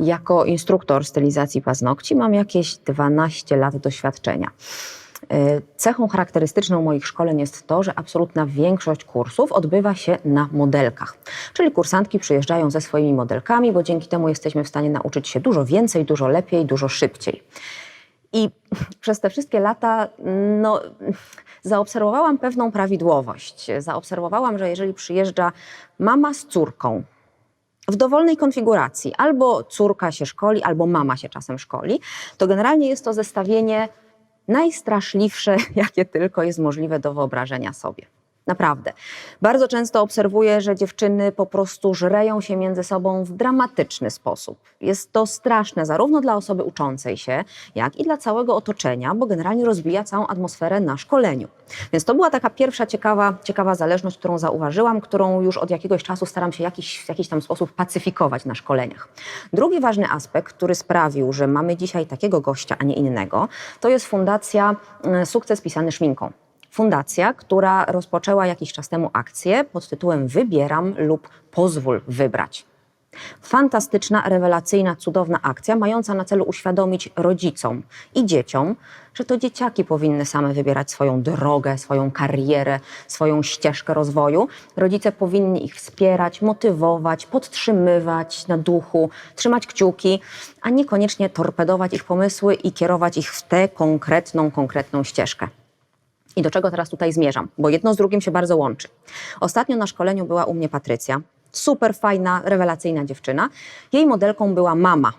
Jako instruktor stylizacji paznokci mam jakieś 12 lat doświadczenia. Cechą charakterystyczną moich szkoleń jest to, że absolutna większość kursów odbywa się na modelkach. Czyli kursantki przyjeżdżają ze swoimi modelkami, bo dzięki temu jesteśmy w stanie nauczyć się dużo więcej, dużo lepiej, dużo szybciej. I przez te wszystkie lata no, zaobserwowałam pewną prawidłowość. Zaobserwowałam, że jeżeli przyjeżdża mama z córką, w dowolnej konfiguracji, albo córka się szkoli, albo mama się czasem szkoli, to generalnie jest to zestawienie najstraszliwsze, jakie tylko jest możliwe do wyobrażenia sobie. Naprawdę. Bardzo często obserwuję, że dziewczyny po prostu żreją się między sobą w dramatyczny sposób. Jest to straszne zarówno dla osoby uczącej się, jak i dla całego otoczenia, bo generalnie rozbija całą atmosferę na szkoleniu. Więc to była taka pierwsza ciekawa, ciekawa zależność, którą zauważyłam, którą już od jakiegoś czasu staram się jakiś, w jakiś tam sposób pacyfikować na szkoleniach. Drugi ważny aspekt, który sprawił, że mamy dzisiaj takiego gościa, a nie innego, to jest fundacja mm, Sukces Pisany Szminką. Fundacja, która rozpoczęła jakiś czas temu akcję pod tytułem Wybieram lub pozwól wybrać. Fantastyczna, rewelacyjna, cudowna akcja, mająca na celu uświadomić rodzicom i dzieciom, że to dzieciaki powinny same wybierać swoją drogę, swoją karierę, swoją ścieżkę rozwoju. Rodzice powinni ich wspierać, motywować, podtrzymywać na duchu, trzymać kciuki, a niekoniecznie torpedować ich pomysły i kierować ich w tę konkretną, konkretną ścieżkę. I do czego teraz tutaj zmierzam? Bo jedno z drugim się bardzo łączy. Ostatnio na szkoleniu była u mnie Patrycja. Super fajna, rewelacyjna dziewczyna. Jej modelką była mama.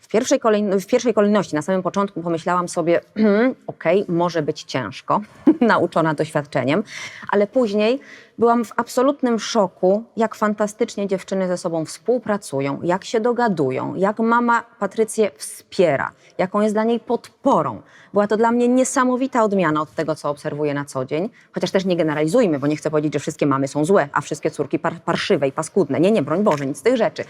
W pierwszej, w pierwszej kolejności, na samym początku pomyślałam sobie, okej, może być ciężko, nauczona doświadczeniem, ale później byłam w absolutnym szoku, jak fantastycznie dziewczyny ze sobą współpracują, jak się dogadują, jak mama Patrycję wspiera, jaką jest dla niej podporą. Była to dla mnie niesamowita odmiana od tego, co obserwuję na co dzień. Chociaż też nie generalizujmy, bo nie chcę powiedzieć, że wszystkie mamy są złe, a wszystkie córki par parszywe i paskudne. Nie, nie, broń Boże, nic z tych rzeczy.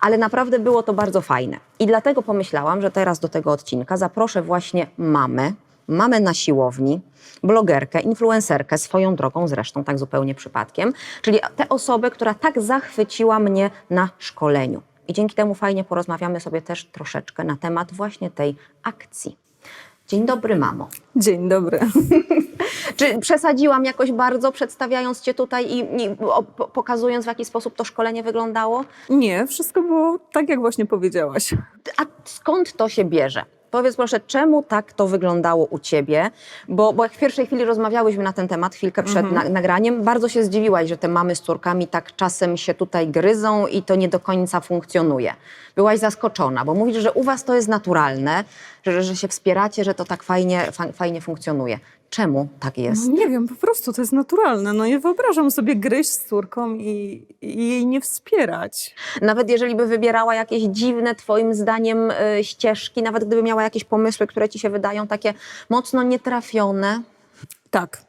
Ale naprawdę było to bardzo fajne. I dlatego pomyślałam, że teraz do tego odcinka zaproszę właśnie mamę, mamę na siłowni, blogerkę, influencerkę, swoją drogą zresztą, tak zupełnie przypadkiem, czyli tę osobę, która tak zachwyciła mnie na szkoleniu. I dzięki temu fajnie porozmawiamy sobie też troszeczkę na temat właśnie tej akcji. Dzień dobry, mamo. Dzień dobry. Czy przesadziłam jakoś bardzo, przedstawiając Cię tutaj i, i o, po- pokazując, w jaki sposób to szkolenie wyglądało? Nie, wszystko było tak, jak właśnie powiedziałaś. A skąd to się bierze? Powiedz proszę, czemu tak to wyglądało u Ciebie? Bo, bo jak w pierwszej chwili rozmawiałyśmy na ten temat, chwilkę przed na, nagraniem, bardzo się zdziwiłaś, że te mamy z córkami tak czasem się tutaj gryzą i to nie do końca funkcjonuje. Byłaś zaskoczona, bo mówisz, że u Was to jest naturalne, że, że się wspieracie, że to tak fajnie, fa, fajnie funkcjonuje. Czemu tak jest? Nie wiem, po prostu to jest naturalne. No nie wyobrażam sobie gryźć z córką i, i jej nie wspierać. Nawet jeżeli by wybierała jakieś dziwne, Twoim zdaniem, y, ścieżki, nawet gdyby miała jakieś pomysły, które Ci się wydają takie mocno nietrafione. Tak.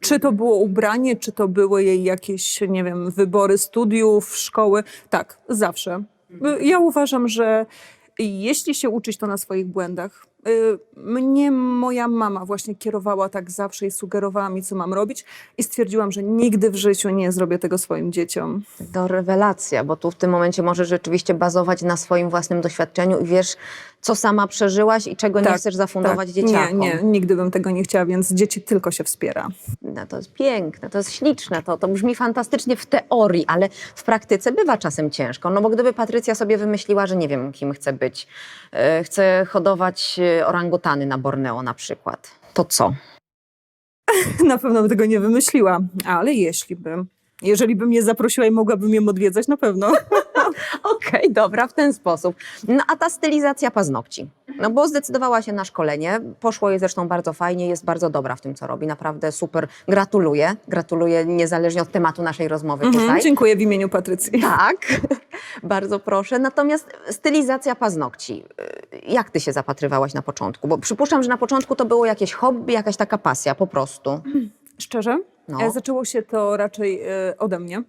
Czy to było ubranie, czy to były jej jakieś, nie wiem, wybory studiów, szkoły. Tak, zawsze. Ja uważam, że jeśli się uczyć, to na swoich błędach. Y, Mnie moja mama właśnie kierowała tak zawsze i sugerowała mi, co mam robić, i stwierdziłam, że nigdy w życiu nie zrobię tego swoim dzieciom. To rewelacja, bo tu w tym momencie możesz rzeczywiście bazować na swoim własnym doświadczeniu i wiesz, co sama przeżyłaś i czego nie Tak, chcesz zafundować tak. dzieciakom. Nie, nie, nigdy bym tego nie chciała, więc dzieci tylko się wspiera. No, to jest piękne, to jest śliczne, to, to brzmi fantastycznie w teorii, ale w praktyce bywa czasem ciężko. No bo gdyby Patrycja sobie wymyśliła, że nie wiem, kim chce być, e, chce hodować e, orangutany na Borneo na przykład, to co? Na pewno by tego nie wymyśliła, ale jeśli bym, jeżeli bym mnie zaprosiła i mogłabym ją odwiedzać, na pewno. Okej, dobra, w ten sposób. No a ta stylizacja paznokci. No bo zdecydowała się na szkolenie, poszło jej zresztą bardzo fajnie, jest bardzo dobra w tym, co robi, naprawdę super. Gratuluję, gratuluję niezależnie od tematu naszej rozmowy Mhm, tutaj. dziękuję w imieniu Patrycji. Tak, bardzo proszę. Natomiast stylizacja paznokci. y, Jak ty się zapatrywałaś na początku? Bo przypuszczam, że na początku to było jakieś hobby, jakaś taka pasja po prostu. Szczerze, No. e, zaczęło się to raczej e, ode mnie.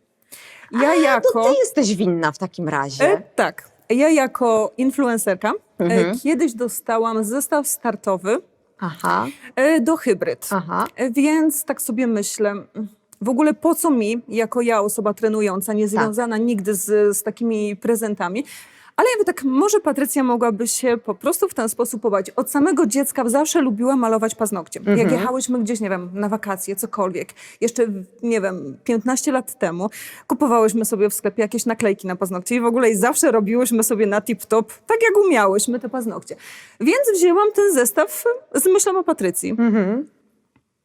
Ja To jako... ty jesteś winna w takim razie. E, tak. Ja jako influencerka e, Mhm. kiedyś dostałam zestaw startowy Aha, e, do hybryd. aha. E, Więc tak sobie myślę, mm, w ogóle po co mi, jako ja, osoba trenująca, nie związana nigdy z, z takimi prezentami, ale ja tak, może Patrycja mogłaby się po prostu w ten sposób pobawić. Od samego dziecka zawsze lubiła malować paznokcie. Jak Mhm. jechałyśmy gdzieś, nie wiem, na wakacje, cokolwiek, jeszcze, nie wiem, 15 lat temu, kupowałyśmy sobie w sklepie jakieś naklejki na paznokcie i w ogóle i zawsze robiłyśmy sobie na tip-top, tak jak umiałyśmy te paznokcie. Więc wzięłam ten zestaw z myślą o Patrycji. Mhm.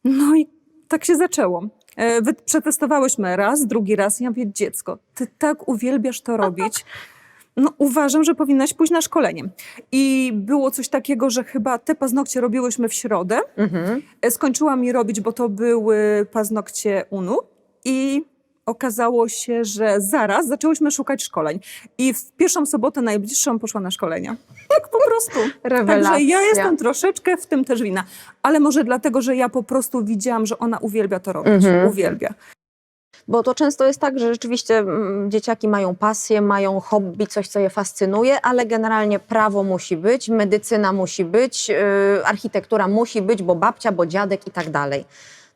No i tak się zaczęło. E, przetestowałyśmy raz, drugi raz. Ja mówię, dziecko, ty tak uwielbiasz to robić. No uważam, że powinnaś pójść na szkolenie. I było coś takiego, że chyba te paznokcie robiłyśmy w środę. Mhm. E, Skończyłam je robić, bo to były paznokcie UNU i okazało się, że zaraz zaczęłyśmy szukać szkoleń. I w pierwszą sobotę najbliższą poszła na szkolenia. Tak po prostu. Rewelacja. Także ja jestem troszeczkę w tym też wina. Ale może dlatego, że ja po prostu widziałam, że ona uwielbia to robić. Mhm. Uwielbia. Bo to często jest tak, że rzeczywiście mm, dzieciaki mają pasję, mają hobby, coś, co je fascynuje, ale generalnie prawo musi być, medycyna musi być, yy, architektura musi być, bo babcia, bo dziadek i tak dalej.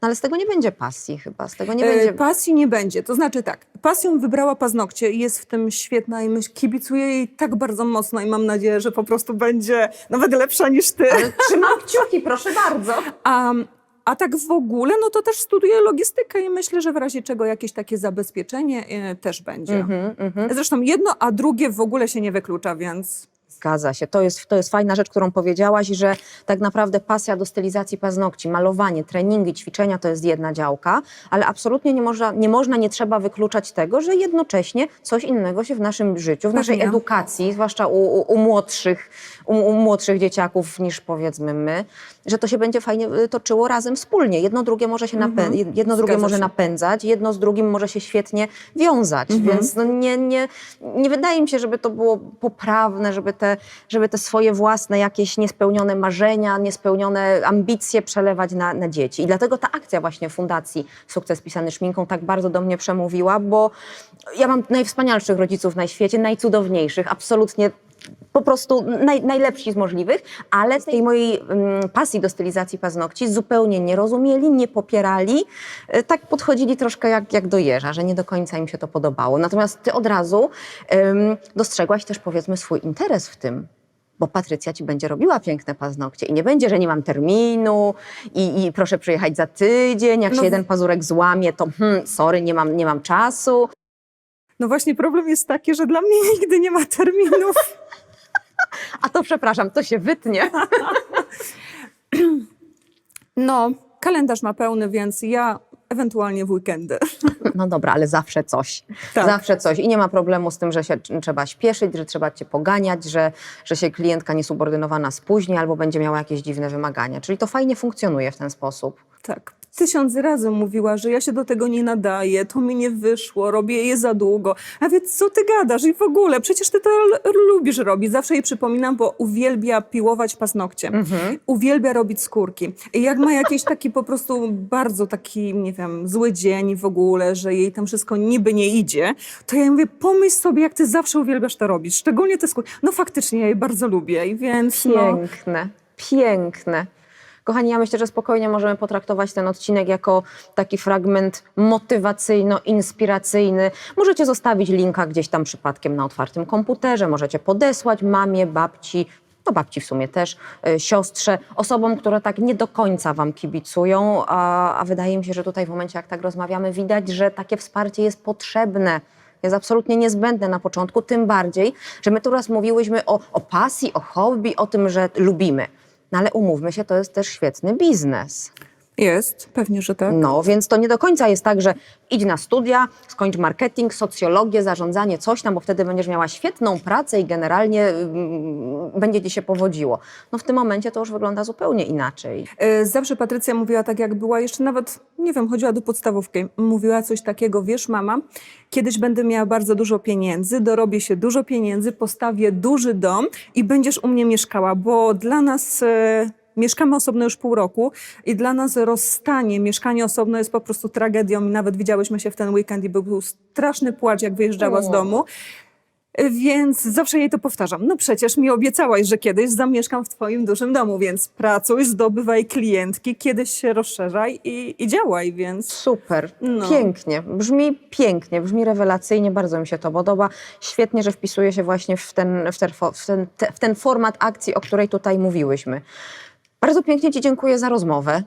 No ale z tego nie będzie pasji chyba, z tego nie E, będzie... Pasji nie będzie. To znaczy tak, pasją wybrała paznokcie i jest w tym świetna i myśl, kibicuję jej tak bardzo mocno i mam nadzieję, że po prostu będzie nawet lepsza niż ty. Trzymam kciuki, proszę bardzo. A, a tak w ogóle, no to też studiuję logistykę i myślę, że w razie czego jakieś takie zabezpieczenie e, też będzie. Mhm, mhm. Zresztą jedno, a drugie w ogóle się nie wyklucza, więc Zgadza się. To jest, to jest fajna rzecz, którą powiedziałaś, że tak naprawdę pasja do stylizacji paznokci, malowanie, treningi, ćwiczenia to jest jedna działka, ale absolutnie nie można, nie, można, nie trzeba wykluczać tego, że jednocześnie coś innego się w naszym życiu, w naszej edukacji, zwłaszcza u, u, u młodszych, u, u młodszych dzieciaków niż powiedzmy my, że to się będzie fajnie y, toczyło razem wspólnie. Jedno drugie może się napę- Mhm. jedno drugie może się. napędzać, jedno z drugim może się świetnie wiązać, Mhm. więc no nie, nie, nie wydaje mi się, żeby to było poprawne, żeby te, żeby te swoje własne jakieś niespełnione marzenia, niespełnione ambicje przelewać na, na dzieci. I dlatego ta akcja właśnie Fundacji Sukces Pisany Szminką tak bardzo do mnie przemówiła, bo ja mam najwspanialszych rodziców na świecie, najcudowniejszych, absolutnie po prostu naj, najlepsi z możliwych, ale tej mojej mm, pasji do stylizacji paznokci zupełnie nie rozumieli, nie popierali. E, Tak podchodzili troszkę jak, jak do jeża, że nie do końca im się to podobało. Natomiast ty od razu em, dostrzegłaś też powiedzmy swój interes w tym. Bo Patrycja ci będzie robiła piękne paznokcie i nie będzie, że nie mam terminu i, i proszę przyjechać za tydzień, jak No się w- jeden pazurek złamie, to hmm, sorry, nie mam, nie mam czasu. no właśnie problem jest taki, że dla mnie nigdy nie ma terminów. A to przepraszam, to się wytnie. No, kalendarz ma pełny, więc ja ewentualnie w weekendy. No dobra, ale zawsze coś. Tak. Zawsze coś. I nie ma problemu z tym, że się trzeba śpieszyć, że trzeba cię poganiać, że, że się klientka niesubordynowana spóźni albo będzie miała jakieś dziwne wymagania. Czyli to fajnie funkcjonuje w ten sposób. Tak. Tysiąc razy mówiła, że ja się do tego nie nadaję, to mi nie wyszło, robię je za długo. A więc co ty gadasz i w ogóle, przecież ty to lubisz robić. Zawsze jej przypominam, bo uwielbia piłować paznokcie. Uwielbia robić skórki. I jak ma jakiś taki po prostu bardzo taki, nie wiem, zły dzień w ogóle, że jej tam wszystko niby nie idzie, to ja jej mówię, pomyśl sobie, jak ty zawsze uwielbiasz to robić. Szczególnie te skórki. No faktycznie, ja je bardzo lubię i więc no... Piękne, piękne. Kochani, ja myślę, że spokojnie możemy potraktować ten odcinek jako taki fragment motywacyjno-inspiracyjny. Możecie zostawić linka gdzieś tam przypadkiem na otwartym komputerze, możecie podesłać mamie, babci, no babci w sumie też, y, siostrze, osobom, które tak nie do końca wam kibicują, a, a wydaje mi się, że tutaj w momencie, jak tak rozmawiamy, widać, że takie wsparcie jest potrzebne jest absolutnie niezbędne na początku, tym bardziej, że my tu raz mówiłyśmy o, o pasji, o hobby, o tym, że lubimy. No ale umówmy się, to jest też świetny biznes. Jest, pewnie, że tak. No, więc to nie do końca jest tak, że idź na studia, skończ marketing, socjologię, zarządzanie, coś tam, bo wtedy będziesz miała świetną pracę i generalnie mm, będzie ci się powodziło. No w tym momencie to już wygląda zupełnie inaczej. E, Zawsze Patrycja mówiła tak, jak była jeszcze nawet, nie wiem, chodziła do podstawówki. Mówiła coś takiego, wiesz, mama, kiedyś będę miała bardzo dużo pieniędzy, dorobię się dużo pieniędzy, postawię duży dom i będziesz u mnie mieszkała, bo dla nas. e, mieszkamy osobno już pół roku i dla nas rozstanie, mieszkanie osobno jest po prostu tragedią. I Nawet widziałyśmy się w ten weekend i był, straszny płacz, jak wyjeżdżała z domu. Więc zawsze jej to powtarzam. No przecież mi obiecałaś, że kiedyś zamieszkam w twoim dużym domu, więc pracuj, zdobywaj klientki, kiedyś się rozszerzaj i, i działaj, więc... Super, No. pięknie, brzmi pięknie, brzmi rewelacyjnie, bardzo mi się to podoba. Świetnie, że wpisuje się właśnie w ten, w ten, w ten, te, w ten format akcji, o której tutaj mówiłyśmy. Bardzo pięknie Ci dziękuję za rozmowę.